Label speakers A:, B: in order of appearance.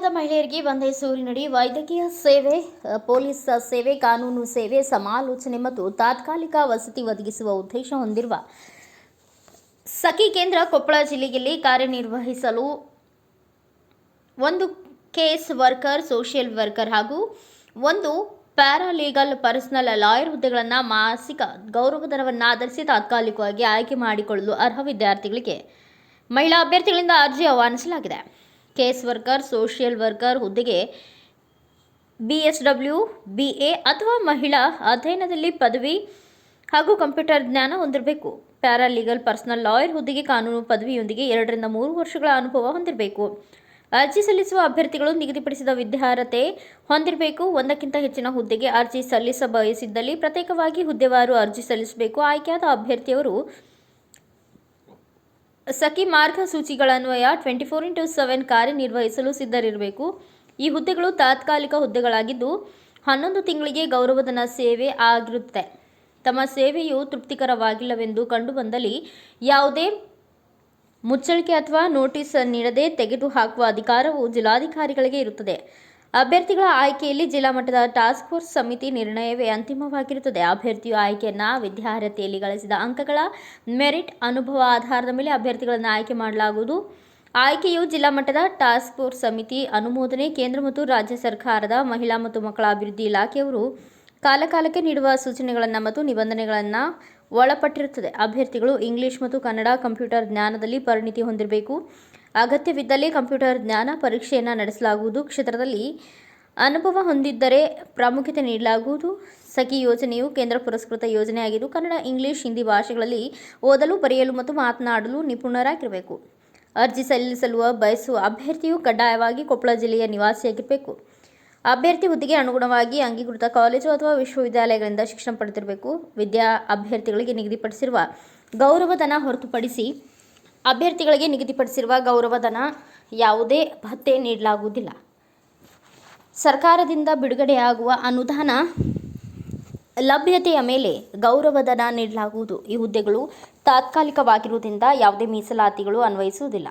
A: ಒಂದೇ ಸೂರಿನಡಿ ವೈದ್ಯಕೀಯ ಸೇವೆ ಪೊಲೀಸ್ ಸೇವೆ, ಕಾನೂನು ಸೇವೆ, ಸಮಾಲೋಚನೆ ಮತ್ತು ತಾತ್ಕಾಲಿಕ ವಸತಿ ಒದಗಿಸುವ ಉದ್ದೇಶ ಹೊಂದಿರುವ ಸಖಿ ಕೇಂದ್ರ ಕೊಪ್ಪಳ ಜಿಲ್ಲೆಯಲ್ಲಿ ಕಾರ್ಯನಿರ್ವಹಿಸಲು ಒಂದು ಕೇಸ್ ವರ್ಕರ್, ಸೋಷಿಯಲ್ ವರ್ಕರ್ ಹಾಗೂ ಒಂದು ಪ್ಯಾರಾಲೀಗಲ್ ಪರ್ಸನಲ್ ಲಾಯರ್ ಹುದ್ದೆಗಳನ್ನು ಮಾಸಿಕ ಗೌರವಧನವನ್ನು ಆಧರಿಸಿ ತಾತ್ಕಾಲಿಕವಾಗಿ ಆಯ್ಕೆ ಮಾಡಿಕೊಳ್ಳಲು ಅರ್ಹ ವಿದ್ಯಾರ್ಥಿಗಳಿಗೆ ಮಹಿಳಾ ಅಭ್ಯರ್ಥಿಗಳಿಂದ ಅರ್ಜಿ ಆಹ್ವಾನಿಸಲಾಗಿದೆ. ಕೇಸ್ ವರ್ಕರ್, ಸೋಷಿಯಲ್ ವರ್ಕರ್ ಹುದ್ದೆಗೆ B S W, B A ಅಥವಾ ಮಹಿಳಾ ಅಧ್ಯಯನದಲ್ಲಿ ಪದವಿ ಹಾಗೂ ಕಂಪ್ಯೂಟರ್ ಜ್ಞಾನ ಹೊಂದಿರಬೇಕು. ಪ್ಯಾರಾಲೀಗಲ್ ಪರ್ಸನಲ್ ಲಾಯರ್ ಹುದ್ದೆಗೆ ಕಾನೂನು ಪದವಿಯೊಂದಿಗೆ ಎರಡರಿಂದ ಮೂರು ವರ್ಷಗಳ ಅನುಭವ ಹೊಂದಿರಬೇಕು. ಅರ್ಜಿ ಸಲ್ಲಿಸುವ ಅಭ್ಯರ್ಥಿಗಳು ನಿಗದಿಪಡಿಸಿದ ವಿದ್ಯಾರ್ಹತೆ ಹೊಂದಿರಬೇಕು. ಒಂದಕ್ಕಿಂತ ಹೆಚ್ಚಿನ ಹುದ್ದೆಗೆ ಅರ್ಜಿ ಸಲ್ಲಿಸ ಬಯಸಿದ್ದಲ್ಲಿ ಪ್ರತ್ಯೇಕವಾಗಿ ಹುದ್ದೆವಾರು ಅರ್ಜಿ ಸಲ್ಲಿಸಬೇಕು. ಆಯ್ಕೆಯಾದ ಅಭ್ಯರ್ಥಿಯವರು ಸಖಿ ಮಾರ್ಗಸೂಚಿಗಳನ್ವಯ ಟ್ವೆಂಟಿ ಫೋರ್ ಇಂಟು ಸೆವೆನ್ ಕಾರ್ಯನಿರ್ವಹಿಸಲು ಸಿದ್ಧರಿರಬೇಕು. ಈ ಹುದ್ದೆಗಳು ತಾತ್ಕಾಲಿಕ ಹುದ್ದೆಗಳಾಗಿದ್ದು, ಹನ್ನೊಂದು ತಿಂಗಳಿಗೆ ಗೌರವಧನ ಸೇವೆ ಆಗಿರುತ್ತೆ. ತಮ್ಮ ಸೇವೆಯು ತೃಪ್ತಿಕರವಾಗಿಲ್ಲವೆಂದು ಕಂಡುಬಂದಲ್ಲಿ ಯಾವುದೇ ಮುಚ್ಚಳಿಕೆ ಅಥವಾ ನೋಟಿಸ್ ನೀಡದೆ ತೆಗೆದುಹಾಕುವ ಅಧಿಕಾರವು ಜಿಲ್ಲಾಧಿಕಾರಿಗಳಿಗೆ ಇರುತ್ತದೆ. ಅಭ್ಯರ್ಥಿಗಳ ಆಯ್ಕೆಯಲ್ಲಿ ಜಿಲ್ಲಾ ಮಟ್ಟದ ಟಾಸ್ಕ್ ಫೋರ್ಸ್ ಸಮಿತಿ ನಿರ್ಣಯವೇ ಅಂತಿಮವಾಗಿರುತ್ತದೆ. ಅಭ್ಯರ್ಥಿಯು ಆಯ್ಕೆಯನ್ನ ವಿದ್ಯಾರ್ಹತೆಯಲ್ಲಿ ಗಳಿಸಿದ ಅಂಕಗಳ ಮೆರಿಟ್ ಅನುಭವ, ಆಧಾರದ ಮೇಲೆ ಅಭ್ಯರ್ಥಿಗಳನ್ನು ಆಯ್ಕೆ ಮಾಡಲಾಗುವುದು. ಆಯ್ಕೆಯು ಜಿಲ್ಲಾ ಮಟ್ಟದ ಟಾಸ್ಕ್ ಫೋರ್ಸ್ ಸಮಿತಿ ಅನುಮೋದನೆ, ಕೇಂದ್ರ ಮತ್ತು ರಾಜ್ಯ ಸರ್ಕಾರದ ಮಹಿಳಾ ಮತ್ತು ಮಕ್ಕಳ ಅಭಿವೃದ್ಧಿ ಇಲಾಖೆಯವರು ಕಾಲಕಾಲಕ್ಕೆ ನೀಡುವ ಸೂಚನೆಗಳನ್ನು ಮತ್ತು ನಿಬಂಧನೆಗಳನ್ನು ಒಳಪಟ್ಟಿರುತ್ತದೆ. ಅಭ್ಯರ್ಥಿಗಳು ಇಂಗ್ಲಿಷ್ ಮತ್ತು ಕನ್ನಡ ಕಂಪ್ಯೂಟರ್ ಜ್ಞಾನದಲ್ಲಿ ಪರಿಣಿತಿ ಹೊಂದಿರಬೇಕು. ಅಗತ್ಯವಿದ್ದಲ್ಲಿ ಕಂಪ್ಯೂಟರ್ ಜ್ಞಾನ ಪರೀಕ್ಷೆಯನ್ನು ನಡೆಸಲಾಗುವುದು. ಕ್ಷೇತ್ರದಲ್ಲಿ ಅನುಭವ ಹೊಂದಿದ್ದರೆ ಪ್ರಾಮುಖ್ಯತೆ ನೀಡಲಾಗುವುದು. ಸಖಿ ಯೋಜನೆಯು ಕೇಂದ್ರ ಪುರಸ್ಕೃತ ಯೋಜನೆಯಾಗಿದ್ದು, ಕನ್ನಡ, ಇಂಗ್ಲಿಷ್, ಹಿಂದಿ ಭಾಷೆಗಳಲ್ಲಿ ಓದಲು, ಬರೆಯಲು ಮತ್ತು ಮಾತನಾಡಲು ನಿಪುಣರಾಗಿರಬೇಕು. ಅರ್ಜಿ ಸಲ್ಲಿಸಲು ಬಯಸುವ ಅಭ್ಯರ್ಥಿಯು ಕಡ್ಡಾಯವಾಗಿ ಕೊಪ್ಪಳ ಜಿಲ್ಲೆಯ ನಿವಾಸಿಯಾಗಿರಬೇಕು. ಅಭ್ಯರ್ಥಿ ಹುದ್ದೆಗೆ ಅನುಗುಣವಾಗಿ ಅಂಗೀಕೃತ ಕಾಲೇಜು ಅಥವಾ ವಿಶ್ವವಿದ್ಯಾಲಯಗಳಿಂದ ಶಿಕ್ಷಣ ಪಡೆದಿರಬೇಕು. ವಿದ್ಯಾ ಅಭ್ಯರ್ಥಿಗಳಿಗೆ ನಿಗದಿಪಡಿಸಿರುವ ಗೌರವಧನ ಹೊರತುಪಡಿಸಿ ಅಭ್ಯರ್ಥಿಗಳಿಗೆ ನಿಗದಿಪಡಿಸಿರುವ ಗೌರವಧನ ಯಾವುದೇ ಭತ್ಯೆ ನೀಡಲಾಗುವುದಿಲ್ಲ. ಸರ್ಕಾರದಿಂದ ಬಿಡುಗಡೆಯಾಗುವ ಅನುದಾನ ಲಭ್ಯತೆಯ ಮೇಲೆ ಗೌರವಧನ ನೀಡಲಾಗುವುದು. ಈ ಹುದ್ದೆಗಳು ತಾತ್ಕಾಲಿಕವಾಗಿರುವುದರಿಂದ ಯಾವುದೇ ಮೀಸಲಾತಿಗಳು ಅನ್ವಯಿಸುವುದಿಲ್ಲ.